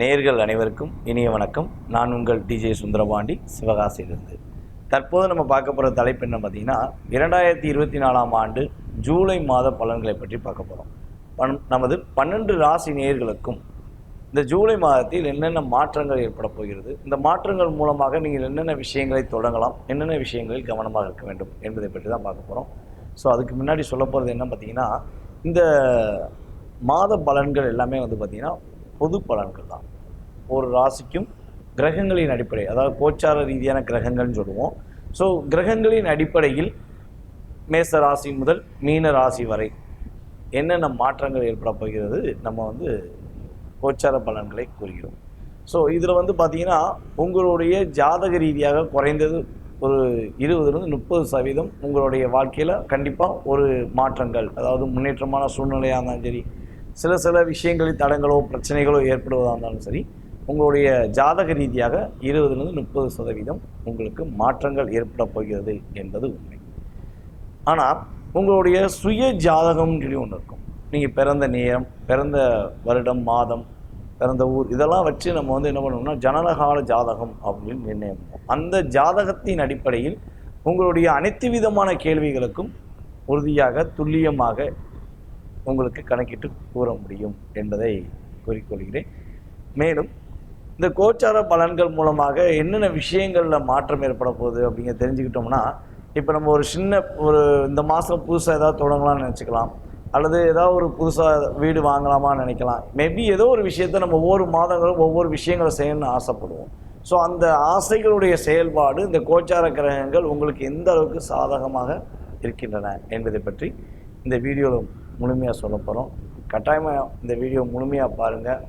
நேர்கள் அனைவருக்கும் இனிய வணக்கம். நான் உங்கள் டிஜே சுந்தரபாண்டி சிவகாசியிலிருந்து. தற்போது நம்ம பார்க்க போகிற தலைப்பு என்ன பார்த்தீங்கன்னா இரண்டாயிரத்தி இருபத்தி நாலாம் ஆண்டு ஜூலை மாத பலன்களை பற்றி பார்க்க போகிறோம் பன் நமது பன்னெண்டு ராசி நேயர்களுக்கும் இந்த ஜூலை மாதத்தில் என்னென்ன மாற்றங்கள் ஏற்பட போகிறது இந்த மாற்றங்கள் மூலமாக நீங்கள் என்னென்ன விஷயங்களை தொடங்கலாம் என்னென்ன விஷயங்களில் கவனமாக இருக்க வேண்டும் என்பதை பற்றி தான் பார்க்க போகிறோம் ஸோ அதுக்கு முன்னாடி சொல்ல போகிறது என்ன பார்த்தீங்கன்னா இந்த மாத பலன்கள் எல்லாமே வந்து பார்த்திங்கன்னா பொது பலன்கள் தான். ஒரு ராசிக்கும் கிரகங்களின் அடிப்படை அதாவது கோச்சார ரீதியான கிரகங்கள்னு சொல்லுவோம். ஸோ கிரகங்களின் அடிப்படையில் மேச ராசி முதல் மீன ராசி வரை என்னென்ன மாற்றங்கள் ஏற்பட போகிறது நம்ம வந்து கோச்சார பலன்களை கூறுகிறோம். ஸோ இதில் வந்து பார்த்தீங்கன்னா உங்களுடைய ஜாதக ரீதியாக குறைந்தது ஒரு இருபதுலேருந்து முப்பது சதவீதம் உங்களுடைய வாழ்க்கையில் கண்டிப்பாக ஒரு மாற்றங்கள் அதாவது முன்னேற்றமான சூழ்நிலையாக இருந்தாலும் சரி சில சில விஷயங்களில் தடங்களோ பிரச்சனைகளோ ஏற்படுவதாக இருந்தாலும் சரி உங்களுடைய ஜாதக ரீதியாக இருபதுலேருந்து முப்பது சதவீதம் உங்களுக்கு மாற்றங்கள் ஏற்பட போகிறது என்பது உண்மை. ஆனால் உங்களுடைய சுய ஜாதகம்னு சொல்லி ஒன்று இருக்கும். நீங்கள் பிறந்த நேரம் பிறந்த வருடம் மாதம் பிறந்த ஊர் இதெல்லாம் வச்சு நம்ம வந்து என்ன பண்ணோம்னா ஜனனகால ஜாதகம் அப்படின்னு நிர்ணயம் அந்த ஜாதகத்தின் அடிப்படையில் உங்களுடைய அனைத்து விதமான கேள்விகளுக்கும் உறுதியாக துல்லியமாக உங்களுக்கு கணக்கிட்டு கூற முடியும் என்பதை கூறிக்கொள்கிறேன். மேலும் இந்த கோச்சார பலன்கள் மூலமாக என்னென்ன விஷயங்களில் மாற்றம் ஏற்பட போகுது அப்படிங்க தெரிஞ்சுக்கிட்டோம்னா இப்போ நம்ம ஒரு சின்ன ஒரு இந்த மாதம் புதுசாக ஏதாவது தொடங்கலாம்னு நினச்சிக்கலாம். அல்லது ஏதாவது ஒரு புதுசாக வீடு வாங்கலாமான்னு நினைக்கலாம். மேபி ஏதோ ஒரு விஷயத்த நம்ம ஒவ்வொரு மாதங்களும் ஒவ்வொரு விஷயங்களை செய்யணும்னு ஆசைப்படுவோம். ஸோ அந்த ஆசைகளுடைய செயல்பாடு இந்த கோச்சார கிரகங்கள் உங்களுக்கு எந்த அளவுக்கு சாதகமாக இருக்கின்றன என்பதை பற்றி இந்த வீடியோவில் முழுமையாக சொல்ல போகிறோம் கட்டாயமாக இந்த வீடியோ முழுமையாக பாருங்கள்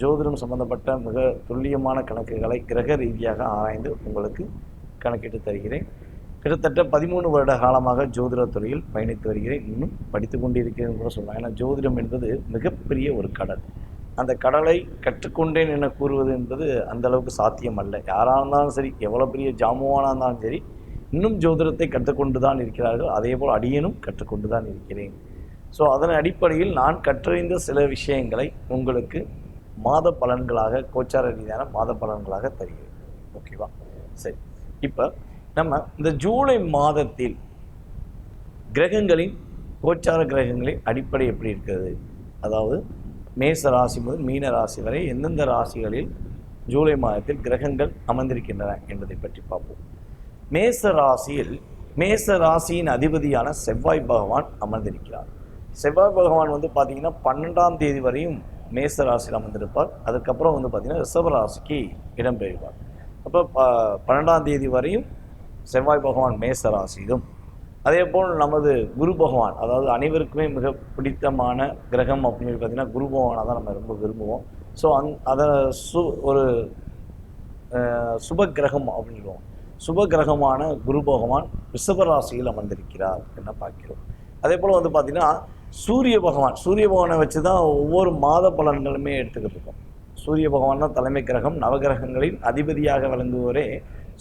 ஜோதிடம் சம்பந்தப்பட்ட மிக துல்லியமான கணக்குகளை கிரக ரீதியாக ஆராய்ந்து உங்களுக்கு கணக்கிட்டு தருகிறேன். கிட்டத்தட்ட பதிமூணு வருட காலமாக ஜோதிட துறையில் பயணித்து வருகிறேன். இன்னும் படித்து கொண்டிருக்கிறேன் கூட சொல்லலாம். ஏன்னா ஜோதிடம் என்பது மிகப்பெரிய ஒரு கடல். அந்த கடலை கற்றுக்கொண்டேன் என கூறுவது என்பது அந்த அளவுக்கு சாத்தியம் அல்ல யாராக இருந்தாலும் சரி எவ்வளோ பெரிய ஜாமுவானாக இருந்தாலும் சரி இன்னும் ஜோதிடத்தை கற்றுக்கொண்டு தான் இருக்கிறார்கள். அதே போல் அடியனும் கற்றுக்கொண்டு தான் இருக்கிறேன். ஸோ அதன் அடிப்படையில் நான் கற்றறிந்த சில விஷயங்களை உங்களுக்கு மாத பலன்களாக கோச்சார ரீதியான மாத பலன்களாக தருகிறது. ஓகேவா? சரி. இப்போ நம்ம இந்த ஜூலை மாதத்தில் கிரகங்களின் கோச்சார கிரகங்களின் அடிப்படை எப்படி இருக்கிறது? அதாவது மேச ராசி முதல் மீன ராசி வரை எந்தெந்த ராசிகளில் ஜூலை மாதத்தில் கிரகங்கள் அமர்ந்திருக்கின்றன என்பதை பற்றி பார்ப்போம். மேச ராசியில் மேச ராசியின் அதிபதியான செவ்வாய் பகவான் அமர்ந்திருக்கிறார். செவ்வாய் பகவான் வந்து பார்த்தீங்கன்னா பன்னெண்டாம் தேதி வரையும் மேச ராசியில் அமர்ந்திருப்பார். அதுக்கப்புறம் வந்து பார்த்திங்கன்னா ரிஷப ராசிக்கு இடம்பெறுவார் அப்போ ப பன்னெண்டாம் தேதி வரையும் செவ்வாய் பகவான் மேச ராசியிலும் அதே போல் நமது குரு பகவான் அதாவது அனைவருக்குமே மிக பிடித்தமான கிரகம் அப்படின்னு பார்த்திங்கன்னா பார்த்தீங்கன்னா குரு பகவானை தான் நம்ம ரொம்ப விரும்புவோம். ஸோ அந் அதை சு ஒரு சுப கிரகம் அப்படின்வோம் சுப கிரகமான குரு பகவான் ரிஷப ராசியில் அமர்ந்திருக்கிறார் என்ன பார்க்கிறோம். அதே போல் வந்து பார்த்திங்கன்னா சூரிய பகவான் சூரிய பகவானை வச்சு தான் ஒவ்வொரு மாத பலன்களுமே எடுத்துக்கிட்டு இருக்கோம் சூரிய பகவான் தான் தலைமை கிரகம் நவகிரகங்களின் அதிபதியாக விளங்குவரே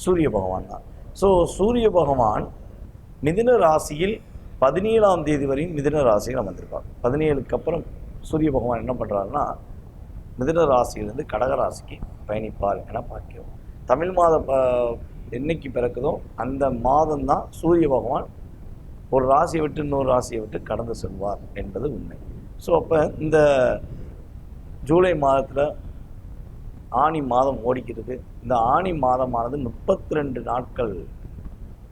சூரிய பகவான் தான். ஸோ சூரிய பகவான் மிதுன ராசியில் பதினேழாம் தேதி வரையும் மிதுன ராசியில் அமர்ந்திருப்பார். பதினேழுக்கு அப்புறம் சூரிய பகவான் என்ன பண்ணுறாருன்னா மிதுன ராசியிலிருந்து கடக ராசிக்கு பயணிப்பார் என பார்க்கிறோம். தமிழ் மாத ப என்னைக்கு பிறக்குதோ அந்த மாதம் தான் சூரிய பகவான் ஒரு ராசியை விட்டு இன்னொரு ராசியை விட்டு கடந்து செல்வார் என்பது உண்மை. ஸோ அப்போ இந்த ஜூலை மாதத்தில் ஆணி மாதம் ஓடிக்கிறது. இந்த ஆணி மாதமானது முப்பத்தி ரெண்டு நாட்கள்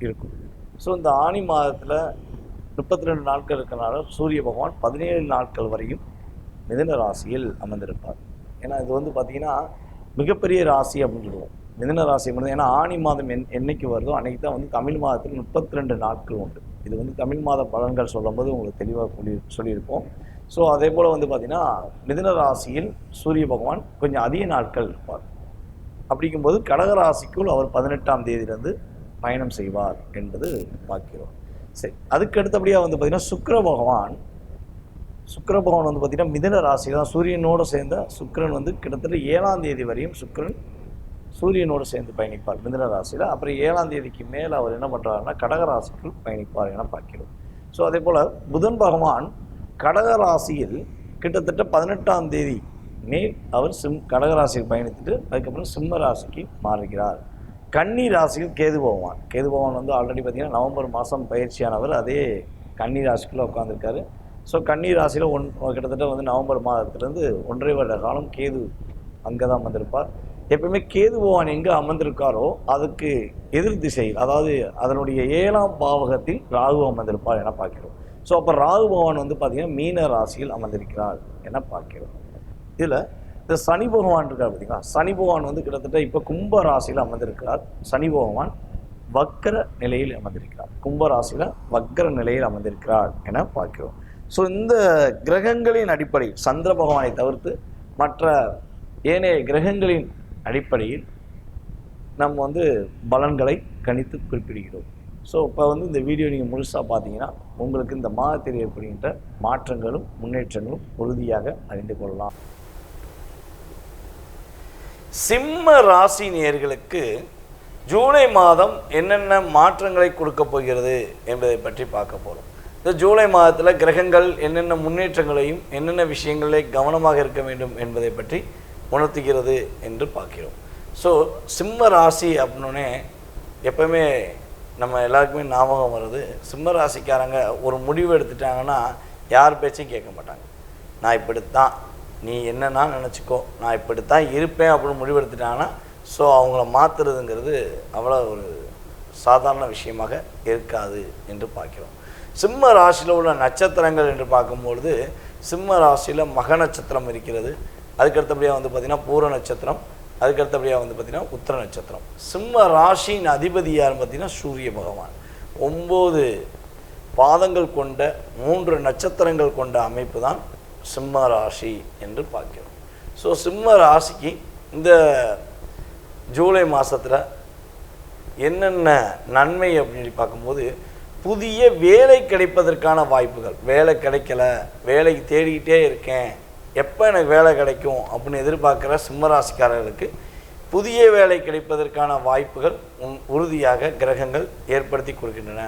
இருக்கும். ஸோ இந்த ஆணி மாதத்தில் முப்பத்தி ரெண்டு நாட்கள் இருக்கிறனால சூரிய பகவான் பதினேழு நாட்கள் வரையும் மிதன ராசியில் அமர்ந்திருப்பார். ஏன்னா இது வந்து பார்த்திங்கன்னா மிகப்பெரிய ராசி அப்படின்னு சொல்லுவோம் மிதன ராசி மட்டும் ஏன்னா ஆணி மாதம் என் என்னைக்கு வருதோ அன்னைக்கு தான் வந்து தமிழ் மாதத்தில் முப்பத்தி ரெண்டு நாட்கள் உண்டு. இது வந்து தமிழ் மாத பலன்கள் சொல்லும்போது உங்களுக்கு தெளிவாக சொல்லி சொல்லியிருப்போம். ஸோ அதே போல் வந்து பார்த்திங்கன்னா மிதுன ராசியில் சூரிய பகவான் கொஞ்சம் அதிக நாட்கள் இருப்பார். அப்படிங்கும்போது கடக ராசிக்குள் அவர் பதினெட்டாம் தேதியிலிருந்து பயணம் செய்வார் என்பது பார்க்கிறோம். சரி அதுக்கு அடுத்தபடியாக வந்து பார்த்திங்கன்னா சுக்கர பகவான் சுக்கர பகவான் வந்து பார்த்திங்கன்னா மிதன ராசி தான் சூரியனோடு சேர்ந்த சுக்கரன் வந்து கிட்டத்தட்ட ஏழாம் தேதி வரையும் சுக்கிரன் சூரியனோடு சேர்ந்து பயணிப்பார் மிதுன ராசியில். அப்புறம் ஏழாம் தேதிக்கு மேலே அவர் என்ன பண்ணுறாருன்னா கடகராசிக்குள் பயணிப்பார் என பார்க்கிறோம். ஸோ அதே போல் புதன் பகவான் கடகராசியில் கிட்டத்தட்ட பதினெட்டாம் தேதி மேல் அவர் சிம் கடகராசிக்கு பயணித்துட்டு அதுக்கப்புறம் சிம்ம ராசிக்கு மாறுகிறார். கன்னி ராசியில் கேது பகவான். கேது பகவான் வந்து ஆல்ரெடி பார்த்தீங்கன்னா நவம்பர் மாதம் பயிற்சியானவர். அதே கன்னி ராசிக்குள்ளே உட்காந்துருக்காரு ஸோ கன்னி ராசியில் ஒன் கிட்டத்தட்ட வந்து நவம்பர் மாதத்துலேருந்து ஒன்றரை வருட காலம் கேது அங்கே தான் வந்திருப்பார். எப்பவுமே கேது பகவான் எங்கே அமர்ந்திருக்காரோ அதுக்கு எதிர் திசையில் அதாவது அதனுடைய ஏழாம் பாவகத்தில் ராகு அமர்ந்திருப்பார் என பார்க்கிறோம். ஸோ அப்போ ராகு பகவான் வந்து பார்த்தீங்கன்னா மீன ராசியில் அமர்ந்திருக்கிறார் என பார்க்கிறோம். இதில் இந்த சனி பகவான் இருக்கார் பார்த்தீங்களா சனி பகவான் வந்து கிட்டத்தட்ட இப்போ கும்ப ராசியில் அமர்ந்திருக்கிறார். சனி பகவான் வக்கர நிலையில் அமர்ந்திருக்கிறார். கும்ப ராசியில் வக்கர நிலையில் அமர்ந்திருக்கிறார் என பார்க்கிறோம். ஸோ இந்த கிரகங்களின் அடிப்படை சந்திர பகவானை தவிர்த்து மற்ற ஏனைய கிரகங்களின் அடிப்படையில் நம்ம வந்து பலன்களை கணித்து குறிப்பிடுகிறோம். ஸோ இப்போ வந்து இந்த வீடியோ நீங்கள் முழுசாக பார்த்தீங்கன்னா உங்களுக்கு இந்த மாதத்தில் ஏற்படுகின்ற மாற்றங்களும் முன்னேற்றங்களும் உறுதியாக அறிந்து கொள்ளலாம். சிம்ம ராசி நேர்களுக்கு ஜூலை மாதம் என்னென்ன மாற்றங்களை கொடுக்க போகிறது என்பதை பற்றி பார்க்க போகிறோம் இந்த ஜூலை மாதத்தில் கிரகங்கள் என்னென்ன முன்னேற்றங்களையும் என்னென்ன விஷயங்களை கவனமாக இருக்க வேண்டும் என்பதை பற்றி உணர்த்துகிறது என்று பார்க்கிறோம். ஸோ சிம்ம ராசி அப்படின்னே எப்பவுமே நம்ம எல்லாருக்குமே ஞாபகம் வருது. சிம்ம ராசிக்காரங்க ஒரு முடிவு எடுத்துட்டாங்கன்னா யார் பேச்சையும் கேட்க மாட்டாங்க. நான் இப்படித்தான் நீ என்னன்னா நினச்சிக்கோ நான் இப்படித்தான் இருப்பேன் அப்படின்னு முடிவெடுத்துட்டாங்கன்னா ஸோ அவங்கள மாற்றுறதுங்கிறது அவ்வளோ ஒரு சாதாரண விஷயமாக இருக்காது என்று பார்க்கிறோம். சிம்ம ராசியில் உள்ள நட்சத்திரங்கள் என்று பார்க்கும்பொழுது சிம்ம ராசியில் மக நட்சத்திரம் இருக்கிறது. அதுக்கடுத்தபடியாக வந்து பார்த்திங்கன்னா பூர நட்சத்திரம் அதுக்கடுத்தபடியாக வந்து பார்த்திங்கன்னா உத்திர நட்சத்திரம். சிம்ம ராசியின் அதிபதி யாருன்னு பார்த்தீங்கன்னா சூரிய பகவான். ஒம்பது பாதங்கள் கொண்ட மூன்று நட்சத்திரங்கள் கொண்ட அமைப்பு தான் சிம்ம ராசி என்று பார்க்கிறோம். ஸோ சிம்ம ராசிக்கு இந்த ஜூலை மாதத்தில் என்னென்ன நன்மை அப்படின்னு பார்க்கும்போது புதிய வேலை கிடைப்பதற்கான வாய்ப்புகள். வேலை கிடைக்கல வேலைக்கு தேடிக்கிட்டே இருக்கேன் எப்போ எனக்கு வேலை கிடைக்கும் அப்படின்னு எதிர்பார்க்குற சிம்மராசிக்காரர்களுக்கு புதிய வேலை கிடைப்பதற்கான வாய்ப்புகள் உன் உறுதியாக கிரகங்கள் ஏற்படுத்தி கொடுக்கின்றன.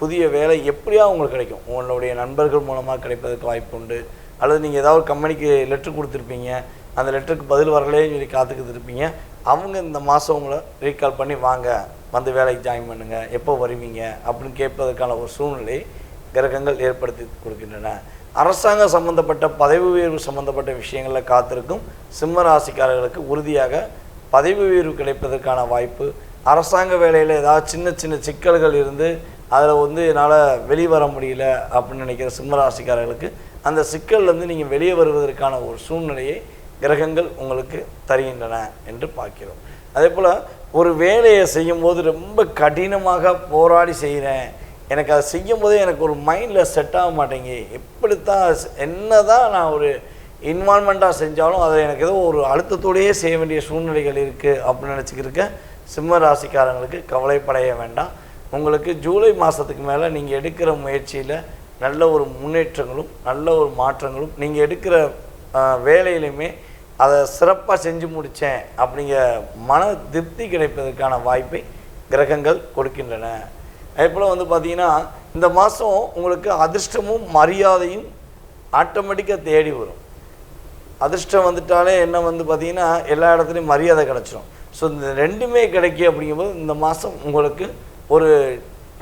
புதிய வேலை எப்படியா உங்களுக்கு கிடைக்கும்? உங்களுடைய நண்பர்கள் மூலமாக கிடைப்பதற்கு வாய்ப்பு உண்டு. அல்லது நீங்கள் ஏதாவது ஒரு கம்பெனிக்கு லெட்ரு கொடுத்துருப்பீங்க. அந்த லெட்டருக்கு பதில் வரலேன்னு சொல்லி காத்துக்கிட்டு இருப்பீங்க. அவங்க இந்த மாதம் உங்களை ரீகால் பண்ணி வாங்க வந்து வேலைக்கு ஜாயின் பண்ணுங்கள் எப்போ வருவீங்க? அப்படின்னு கேட்பதற்கான ஒரு சூழ்நிலை கிரகங்கள் ஏற்படுத்தி கொடுக்கின்றன. அரசாங்கம் சம்பந்தப்பட்ட பதவி உயர்வு சம்பந்தப்பட்ட விஷயங்களில் காத்திருக்கும் சிம்ம ராசிக்காரர்களுக்கு உறுதியாக பதவி உயர்வு கிடைப்பதற்கான வாய்ப்பு அரசாங்க வேலையில் ஏதாவது சின்ன சின்ன சிக்கல்கள் இருந்து அதில் வந்து என்னால் வெளிவர முடியல அப்படின்னு நினைக்கிற சிம்ம ராசிக்காரர்களுக்கு அந்த சிக்கல்லேருந்து நீங்கள் வெளியே வருவதற்கான ஒரு சூழ்நிலையை கிரகங்கள் உங்களுக்கு தருகின்றன என்று பார்க்கிறோம். அதே போல் ஒரு வேலையை செய்யும்போது ரொம்ப கடினமாக போராடி செய்கிறேன் எனக்கு அதை செய்யும் போதே எனக்கு ஒரு மைண்டில் செட் ஆக மாட்டேங்கி எப்படித்தான் என்ன தான் நான் ஒரு இன்வால்மெண்ட்டாக செஞ்சாலும் அதை எனக்கு ஏதோ ஒரு அழுத்தத்தோடையே செய்ய வேண்டிய சூழ்நிலைகள் இருக்குது அப்படின்னு நினச்சிக்கிருக்க சிம்ம ராசிக்காரங்களுக்கு கவலைப்படைய வேண்டாம். உங்களுக்கு ஜூலை மாதத்துக்கு மேலே நீங்கள் எடுக்கிற முயற்சியில் நல்ல ஒரு முன்னேற்றங்களும் நல்ல ஒரு மாற்றங்களும் நீங்கள் எடுக்கிற வேலையிலையுமே அதை சிறப்பாக செஞ்சு முடித்தேன் அப்படிங்கிற மன திருப்தி கிடைப்பதற்கான வாய்ப்பை கிரகங்கள் கொடுக்கின்றன. அதே போல் வந்து பார்த்திங்கன்னா இந்த மாதம் உங்களுக்கு அதிர்ஷ்டமும் மரியாதையும் ஆட்டோமேட்டிக்காக தேடி வரும். அதிர்ஷ்டம் வந்துட்டாலே என்ன வந்து பார்த்தீங்கன்னா எல்லா இடத்துலையும் மரியாதை கிடச்சிரும். ஸோ இந்த ரெண்டுமே கிடைக்கி அப்படிங்கும்போது இந்த மாதம் உங்களுக்கு ஒரு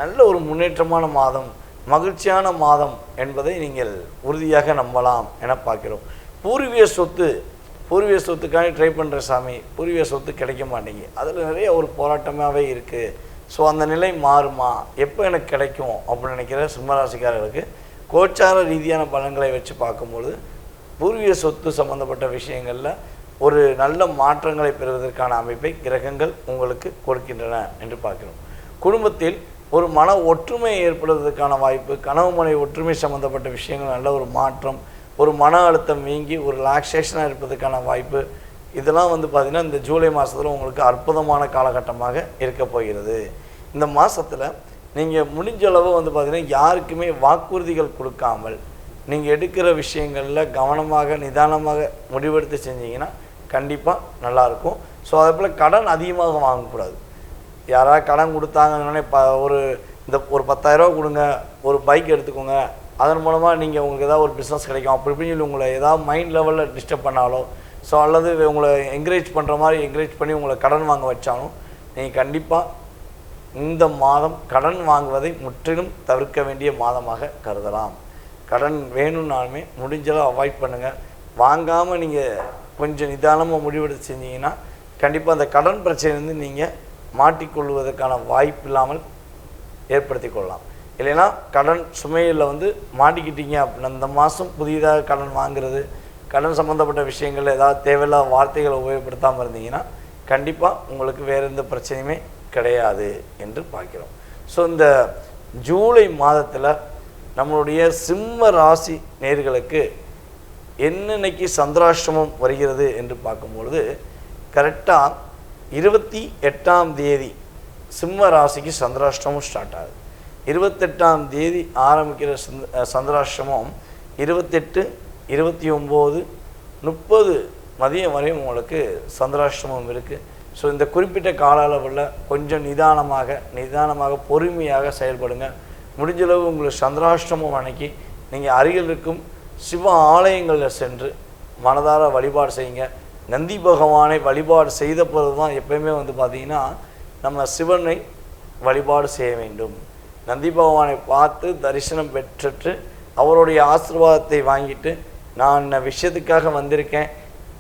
நல்ல ஒரு முன்னேற்றமான மாதம் மகிழ்ச்சியான மாதம் என்பதை நீங்கள் உறுதியாக நம்பலாம் என பார்க்கிறோம். பூர்வீக சொத்து பூர்வீக சொத்துக்காக ட்ரை பண்ணுற சாமி பூர்வீக சொத்து கிடைக்க மாட்டேங்குது. அதில் நிறைய ஒரு போராட்டமாகவே இருக்குது ஸோ அந்த நிலை மாறுமா? எப்போ எனக்கு கிடைக்கும்? அப்படின்னு நினைக்கிற சிம்மராசிக்காரர்களுக்கு கோச்சார ரீதியான பலன்களை வச்சு பார்க்கும்பொழுது பூர்வீக சொத்து சம்பந்தப்பட்ட விஷயங்களில் ஒரு நல்ல மாற்றங்களை பெறுவதற்கான அமைப்பை கிரகங்கள் உங்களுக்கு கொடுக்கின்றன என்று பார்க்கிறோம். குடும்பத்தில் ஒரு மன ஒற்றுமை ஏற்படுவதற்கான வாய்ப்பு கனவு மனை ஒற்றுமை சம்பந்தப்பட்ட விஷயங்கள் நல்ல ஒரு மாற்றம் ஒரு மன அழுத்தம் நீங்கி ஒரு ரிலாக்ஸேஷனாக இருப்பதற்கான வாய்ப்பு இதெல்லாம் வந்து பார்த்திங்கன்னா இந்த ஜூலை மாதத்தில் உங்களுக்கு அற்புதமான காலகட்டமாக இருக்க போகிறது. இந்த மாதத்தில் நீங்கள் முடிஞ்ச அளவு வந்து பார்த்திங்கன்னா யாருக்குமே வாக்குறுதிகள் கொடுக்காமல் நீங்கள் எடுக்கிற விஷயங்களில் கவனமாக நிதானமாக முடிவெடுத்து செஞ்சீங்கன்னா கண்டிப்பாக நல்லாயிருக்கும் ஸோ அதே போல் கடன் அதிகமாக வாங்கக்கூடாது. யாராவது கடன் கொடுத்தாங்கன்னே ப ஒரு இந்த ஒரு பத்தாயிரரூவா கொடுங்க ஒரு பைக் எடுத்துக்கோங்க. அதன் மூலமாக நீங்கள் உங்களுக்கு ஏதாவது ஒரு பிஸ்னஸ் கிடைக்கும். அப்படி இப்படின்னு சொல்லி உங்களை ஏதாவது மைண்ட் லெவலில் டிஸ்டர்ப் பண்ணாலோ ஸோ அல்லது உங்களை என்கரேஜ் பண்ணுற மாதிரி என்கரேஜ் பண்ணி உங்களை கடன் வாங்க வச்சாலும் நீங்கள் கண்டிப்பாக இந்த மாதம் கடன் வாங்குவதை முற்றிலும் தவிர்க்க வேண்டிய மாதமாக கருதலாம். கடன் வேணும்னாலுமே முடிஞ்சளவு அவாய்ட் பண்ணுங்கள் வாங்காமல் நீங்கள் கொஞ்சம் நிதானமாக முடிவெடுத்து செஞ்சீங்கன்னா கண்டிப்பாக அந்த கடன் பிரச்சனையிலேருந்து நீங்கள் மாட்டிக்கொள்வதற்கான வாய்ப்பு இல்லாமல் ஏற்படுத்தி கொள்ளலாம். இல்லைன்னா கடன் சுமையில் வந்து மாட்டிக்கிட்டீங்க அப்படின்னா இந்த மாதம் புதிதாக கடன் வாங்குறது கடன் சம்மந்தப்பட்ட விஷயங்கள் ஏதாவது தேவையில்லாத வார்த்தைகளை உபயோகப்படுத்தாமல் இருந்தீங்கன்னா கண்டிப்பாக உங்களுக்கு வேறு எந்த பிரச்சனையுமே கிடையாது என்று பார்க்கிறோம். ஸோ இந்த ஜூலை மாதத்தில் நம்மளுடைய சிம்ம ராசி நேர்களுக்கு என்னன்னைக்கு சந்திராஷ்டிரமம் வருகிறது என்று பார்க்கும்பொழுது கரெக்டாக இருபத்தி எட்டாம் தேதி சிம்ம ராசிக்கு சந்திராஷ்டிரமும் ஸ்டார்ட் ஆகுது. இருபத்தெட்டாம் தேதி ஆரம்பிக்கிற சந்த சந்திராஷ்டமம் இருபத்தெட்டு இருபத்தி ஒம்பது முப்பது மதியம் வரையும் உங்களுக்கு சந்திராஷ்டிரமம் இருக்குது ஸோ இந்த குறிப்பிட்ட கால அளவில் கொஞ்சம் நிதானமாக நிதானமாக பொறுமையாக செயல்படுங்க. முடிஞ்சளவு உங்களுக்கு சந்திராஷ்டமம் அன்னைக்கு நீங்கள் அருகில் இருக்கும் சிவ ஆலயங்களில் சென்று மனதார வழிபாடு செய்யுங்க. நந்தி பகவானை வழிபாடு செய்த பிறகு தான் எப்பயுமே வந்து பார்த்திங்கன்னா நம்ம சிவனை வழிபாடு செய்ய வேண்டும். நந்தி பகவானை பார்த்து தரிசனம் பெற்றுட்டு அவருடைய ஆசிர்வாதத்தை வாங்கிட்டு நான் இந்த விஷயத்துக்காக வந்திருக்கேன்.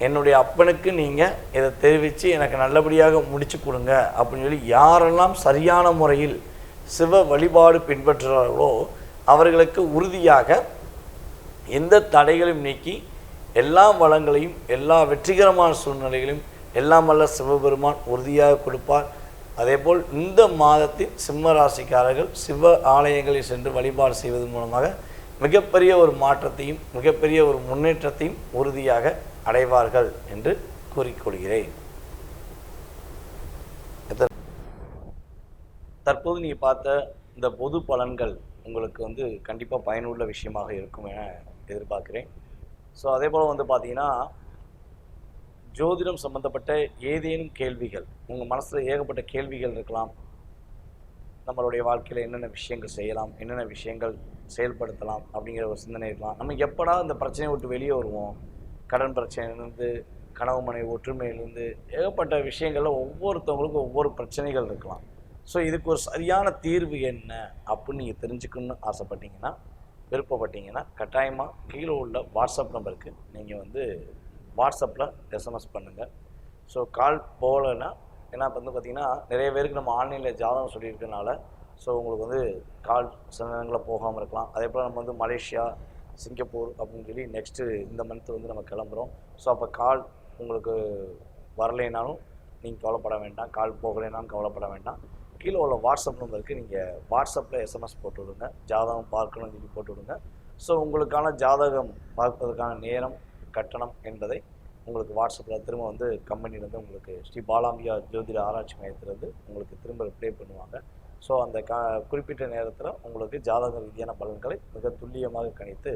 என்னுடைய அப்பனுக்கு நீங்கள் இதை தெரிவித்து எனக்கு நல்லபடியாக முடிச்சு கொடுங்க அப்படின்னு சொல்லி யாரெல்லாம் சரியான முறையில் சிவ வழிபாடு பின்பற்றுகிறார்களோ அவர்களுக்கு உறுதியாக எந்த தடைகளையும் நீக்கி எல்லா வளங்களையும் எல்லா வெற்றிகரமான சூழ்நிலைகளையும் எல்லாம் வல்ல சிவபெருமான் உறுதியாக கொடுப்பார். அதேபோல் இந்த மாதத்தில் சிம்ம ராசிக்காரர்கள் சிவ ஆலயங்களில் சென்று வழிபாடு செய்வதன் மூலமாக மிகப்பெரிய ஒரு மாற்றத்தையும் மிகப்பெரிய ஒரு முன்னேற்றத்தையும் உறுதியாக அடைவார்கள் என்று கூறிக்கொள்கிறேன். தற்போது நீங்கள் பார்த்த இந்த பொது பலன்கள் உங்களுக்கு வந்து கண்டிப்பாக பயனுள்ள விஷயமாக இருக்கும் என எதிர்பார்க்கிறேன். ஸோ அதே போல் வந்து பார்த்தீங்கன்னா ஜோதிடம் சம்மந்தப்பட்ட ஏதேனும் கேள்விகள் உங்கள் மனசில் ஏகப்பட்ட கேள்விகள் இருக்கலாம். நம்மளுடைய வாழ்க்கையில் என்னென்ன விஷயங்கள் செய்யலாம் என்னென்ன விஷயங்கள் செயல்படுத்தலாம் அப்படிங்கிற ஒரு சிந்தனை இருக்கலாம். நம்ம எப்படா இந்த பிரச்சனையை விட்டு வெளியே வருவோம்? கடன் பிரச்சனையிலேருந்து கனவு மனை ஒற்றுமையிலேருந்து ஏகப்பட்ட விஷயங்களில் ஒவ்வொருத்தவங்களுக்கும் ஒவ்வொரு பிரச்சனைகள் இருக்கலாம். ஸோ இதுக்கு ஒரு சரியான தீர்வு என்ன அப்படின்னு நீங்கள் தெரிஞ்சுக்கணும்னு ஆசைப்பட்டீங்கன்னா விருப்பப்பட்டீங்கன்னா கட்டாயமாக கீழே உள்ள வாட்ஸ்அப் நம்பருக்கு நீங்கள் வந்து வாட்ஸ்அப்பில் எஸ்எம்எஸ் பண்ணுங்கள் ஸோ கால் போகலைன்னா ஏன்னா இப்போ வந்து பார்த்திங்கன்னா நிறைய பேருக்கு நம்ம ஆன்லைனில் ஜாதகம் சொல்லியிருக்கனால ஸோ உங்களுக்கு வந்து கால் சில நேரங்களில் போகாமல் இருக்கலாம். அதே போல் நம்ம வந்து மலேசியா சிங்கப்பூர் அப்படின்னு சொல்லி நெக்ஸ்ட்டு இந்த மந்த் வந்து நம்ம கிளம்புறோம். ஸோ அப்போ கால் உங்களுக்கு வரலைனாலும் நீங்கள் கவலைப்பட வேண்டாம். கால் போகலைனாலும் கவலைப்பட வேண்டாம். கீழே உள்ள வாட்ஸ்அப் நம்பருக்கு நீங்கள் வாட்ஸ்அப்பில் எஸ்எம்எஸ் போட்டு விடுங்க. ஜாதகம் பார்க்கணும்னு சொல்லி போட்டு விடுங்க. ஸோ உங்களுக்கான ஜாதகம் பார்ப்பதற்கான நேரம் கட்டணம் என்பதை உங்களுக்கு வாட்ஸ்அப்பில் திரும்ப வந்து கம்பெனிலேருந்து உங்களுக்கு ஸ்ரீ பாலாம்பியா ஜோதிட ஆராய்ச்சி மையத்திலேருந்து உங்களுக்கு திரும்ப ரிப்ளை பண்ணுவாங்க. ஸோ அந்த க குறிப்பிட்ட நேரத்தில் உங்களுக்கு ஜாதக ரீதியான பலன்களை மிக துல்லியமாக கணித்து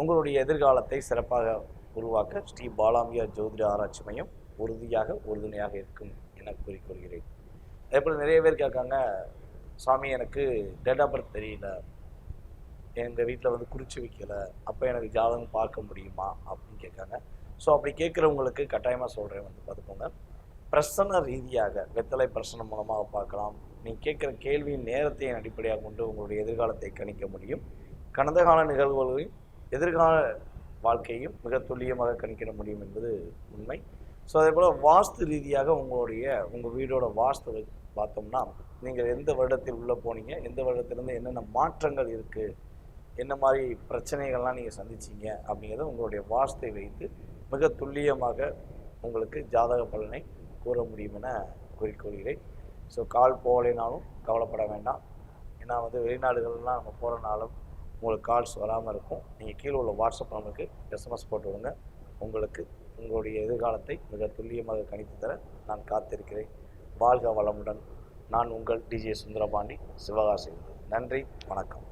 உங்களுடைய எதிர்காலத்தை சிறப்பாக உருவாக்க ஸ்ரீ பாலாமியார் ஜோதிட ஆராய்ச்சி மையம் உறுதியாக உறுதுணையாக இருக்கும் என கூறிக்கொள்கிறேன். அதே போல் நிறைய பேர் கேட்காங்க சாமி எனக்கு டேட் ஆஃப் பர்த் தெரியல. எங்கள் வீட்டில் வந்து குறிச்சு வைக்கல. அப்போ எனக்கு ஜாதகம் பார்க்க முடியுமா? அப்படின்னு கேட்காங்க. ஸோ அப்படி கேட்குறவங்களுக்கு கட்டாயமாக சொல்கிறேன் வந்து பார்த்துக்கோங்க. பிரசன ரீதியாக வெத்தலை பிரசனம் மூலமாக பார்க்கலாம். நீங்கள் கேட்குற கேள்வியின் நேரத்தையும் அடிப்படையாக கொண்டு உங்களுடைய எதிர்காலத்தை கணிக்க முடியும். கடந்த கால நிகழ்வுகளையும் எதிர்கால வாழ்க்கையும் மிக துல்லியமாக கணிக்கிட முடியும் என்பது உண்மை. ஸோ அதே போல் வாஸ்து ரீதியாக உங்களுடைய உங்கள் வீடோட வாஸ்து பார்த்தோம்னா நீங்கள் எந்த வருடத்தில் உள்ளே போனீங்க எந்த வருடத்திலேருந்து என்னென்ன மாற்றங்கள் இருக்குது என்ன மாதிரி பிரச்சனைகள்லாம் நீங்கள் சந்திச்சீங்க அப்படிங்கிறத உங்களுடைய வாஸ்தை வைத்து மிக துல்லியமாக உங்களுக்கு ஜாதக பலனை கூற முடியும் என கூறிக்கொள்கிறேன். ஸோ கால் போகலைனாலும் கவலைப்பட வேண்டாம். ஏன்னா வந்து வெளிநாடுகள்லாம் நம்ம போகிறனாலும் உங்களுக்கு கால்ஸ் வராமல் இருக்கும். நீங்கள் கீழே உள்ள வாட்ஸ்அப் நம்பருக்கு எஸ்எம்எஸ் போட்டு விடுங்க உங்களுக்கு உங்களுடைய எதிர்காலத்தை மிக துல்லியமாக கணித்து தர நான் காத்திருக்கிறேன். வாழ்க வளமுடன். நான் உங்கள் டிஜே சுந்தரபாண்டி. சிவகாசி நன்றி. வணக்கம்.